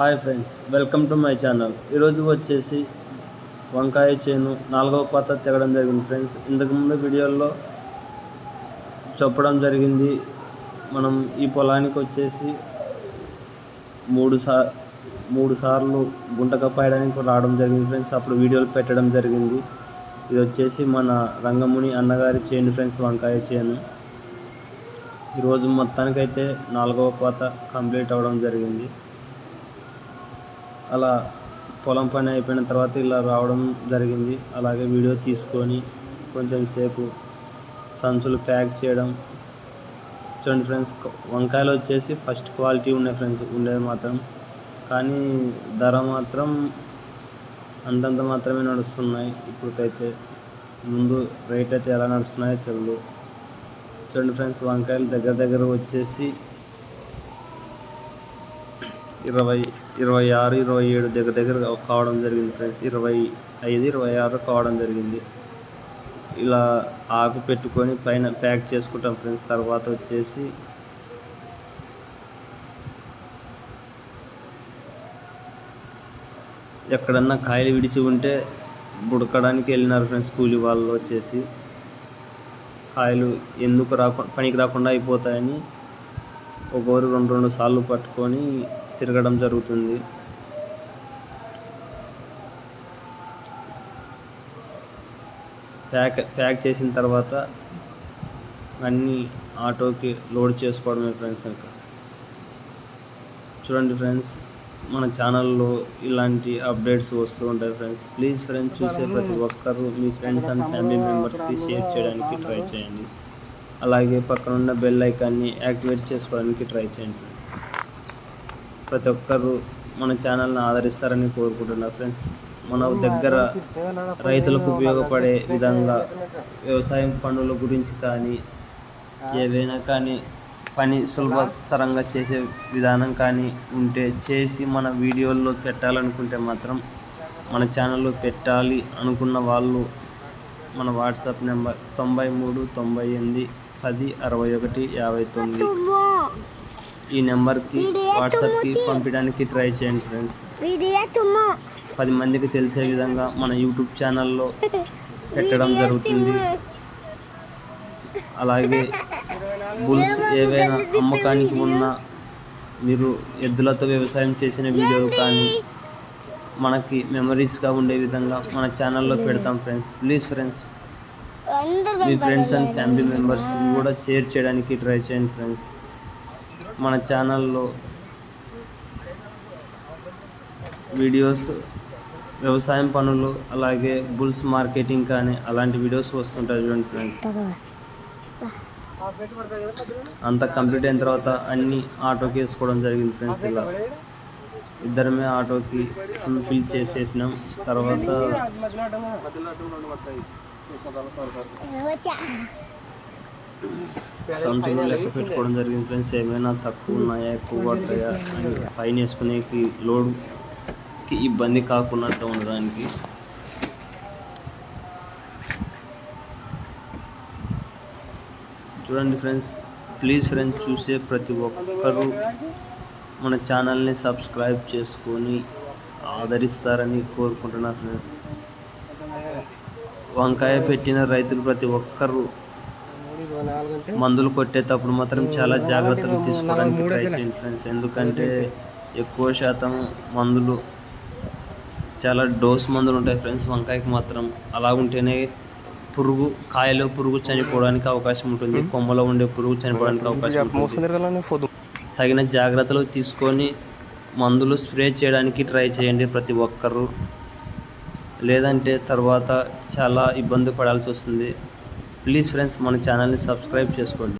Hi friends welcome to my channel. ఈరోజు వచ్చేసి వంకాయ చేను నాలుగవ పాత తెగడం జరిగింది ఫ్రెండ్స్. ఇంతకుముందు వీడియోల్లో చెప్పడం జరిగింది మనం ఈ పొలానికి వచ్చేసి మూడు సార్ మూడు సార్లు గుంట కప్పాయడానికి రావడం జరిగింది ఫ్రెండ్స్. అప్పుడు వీడియోలు పెట్టడం జరిగింది. ఇది వచ్చేసి మన రంగముని అన్నగారి చేను ఫ్రెండ్స్ వంకాయ చేను. ఈరోజు మొత్తానికైతే నాలుగవ పాత కంప్లీట్ అవ్వడం జరిగింది. అలా పొలం పని అయిపోయిన తర్వాత ఇలా రావడం జరిగింది. అలాగే వీడియో తీసుకొని కొంచెం సేపు సంచులు ప్యాక్ చేయడం. చూడండి ఫ్రెండ్స్ వంకాయలు వచ్చేసి ఫస్ట్ క్వాలిటీ ఉన్నాయి ఫ్రెండ్స్ ఉండేది మాత్రం. కానీ ధర మాత్రం అంతంత మాత్రమే నడుస్తున్నాయి ఇప్పటికైతే. ముందు రేట్ అయితే ఎలా నడుస్తున్నాయో తెలియదు చూడండి ఫ్రెండ్స్ వంకాయలు దగ్గర దగ్గర వచ్చేసి ఇరవై ఇరవై ఆరు ఇరవై ఏడు దగ్గర దగ్గర కావడం జరిగింది ఫ్రెండ్స్. ఇరవై ఐదు ఇరవై ఆరు కావడం జరిగింది. ఇలా ఆకు పెట్టుకొని పైన ప్యాక్ చేసుకుంటాం ఫ్రెండ్స్. తర్వాత వచ్చేసి ఎక్కడన్నా కాయలు విడిచి ఉంటే బుడకడానికి వెళ్ళినారు ఫ్రెండ్స్ కూలి వాళ్ళు వచ్చేసి. కాయలు ఎందుకు రాకుండా పనికి రాకుండా అయిపోతాయని ఒకరు రెండు రెండు సార్లు పట్టుకొని తిరగడం జరుగుతుంది. ప్యాక్ ప్యాక్ చేసిన తర్వాత అన్నీ ఆటోకి లోడ్ చేసుకోవడమే ఫ్రెండ్స్ ఇంకా. చూడండి ఫ్రెండ్స్ మన ఛానల్లో ఇలాంటి అప్డేట్స్ వస్తూ ఉంటాయి ఫ్రెండ్స్. ప్లీజ్ ఫ్రెండ్స్ చూసే ప్రతి ఒక్కరు మీ ఫ్రెండ్స్ అండ్ ఫ్యామిలీ మెంబర్స్కి షేర్ చేయడానికి ట్రై చేయండి. అలాగే పక్కనున్న బెల్ ఐకాన్ని యాక్టివేట్ చేసుకోవడానికి ట్రై చేయండి ఫ్రెండ్స్. ప్రతి ఒక్కరు మన ఛానల్ని ఆదరిస్తారని కోరుకుంటున్నా ఫ్రెండ్స్ మన దగ్గర రైతులకు ఉపయోగపడే విధంగా వ్యవసాయం పనుల గురించి కానీ ఏదైనా కానీ పని సులభతరంగా చేసే విధానం కానీ ఉంటే చేసి మన వీడియోల్లో పెట్టాలనుకుంటే మాత్రం మన ఛానల్లో పెట్టాలి అనుకున్న వాళ్ళు మన వాట్సాప్ నెంబర్ తొంభై మూడు తొంభై ఎనిమిది పది అరవై ఒకటి యాభై తొమ్మిది. ఈ నెంబర్కి వాట్సాప్కి పంపించడానికి ట్రై చేయండి ఫ్రెండ్స్. పది మందికి తెలిసే విధంగా మన యూట్యూబ్ ఛానల్లో పెట్టడం జరుగుతుంది. అలాగే బుల్స్ ఏవైనా అమ్మకానికి ఉన్న మీరు ఎద్దులతో వ్యవసాయం చేసిన వీడియోలు కానీ మనకి మెమరీస్గా ఉండే విధంగా మన ఛానల్లో పెడతాం friends. Please friends. Me friends and family members కూడా షేర్ చేయడానికి ట్రై చేయండి ఫ్రెండ్స్. మన ఛానల్లో వీడియోస్ వ్యవసాయం పనులు అలాగే బుల్స్ మార్కెటింగ్ కానీ అలాంటి వీడియోస్ వస్తుంటాయి చూడండి ఫ్రెండ్స్. అంతా కంప్లీట్ అయిన తర్వాత అన్ని ఆటోకి వేసుకోవడం జరిగింది ఫ్రెండ్స్ ఇలా. ఇద్దరమే ఆటోకి ఫుల్ ఫిల్ చేసేసినాం. తర్వాత సంచులు లెక్క పెట్టుకోవడం జరిగింది ఫ్రెండ్స్. ఏమైనా తక్కువ ఉన్నాయా ఎక్కువ పడతాయా అని పైన వేసుకునేకి లోడ్కి ఇబ్బంది కాకున్నట్టు ఉండడానికి. చూడండి ఫ్రెండ్స్ ప్లీజ్ ఫ్రెండ్స్ చూసే ప్రతి ఒక్కరూ మన ఛానల్ని సబ్స్క్రైబ్ చేసుకొని ఆదరిస్తారని కోరుకుంటున్నా ఫ్రెండ్స్. వంకాయ పెట్టిన రైతులు ప్రతి ఒక్కరూ మందులు కొట్టేటప్పుడు మాత్రం చాలా జాగ్రత్తలు తీసుకోవడానికి ట్రై చేయండి ఫ్రెండ్స్ ఎందుకంటే ఎక్కువ శాతం మందులు చాలా డోస్ మందులు ఉంటాయి ఫ్రెండ్స్ వంకాయకి మాత్రం అలా ఉంటేనే పురుగు కాయలో పురుగు చనిపోవడానికి అవకాశం ఉంటుంది. కొమ్మలో ఉండే పురుగు చనిపోవడానికి అవకాశం ఉంటుంది. తగిన జాగ్రత్తలు తీసుకొని మందులు స్ప్రే చేయడానికి ట్రై చేయండి ప్రతి ఒక్కరూ. లేదంటే తర్వాత చాలా ఇబ్బంది పడాల్సి వస్తుంది. ప్లీజ్ ఫ్రెండ్స్ మన ఛానల్ని సబ్స్క్రైబ్ చేసుకోండి.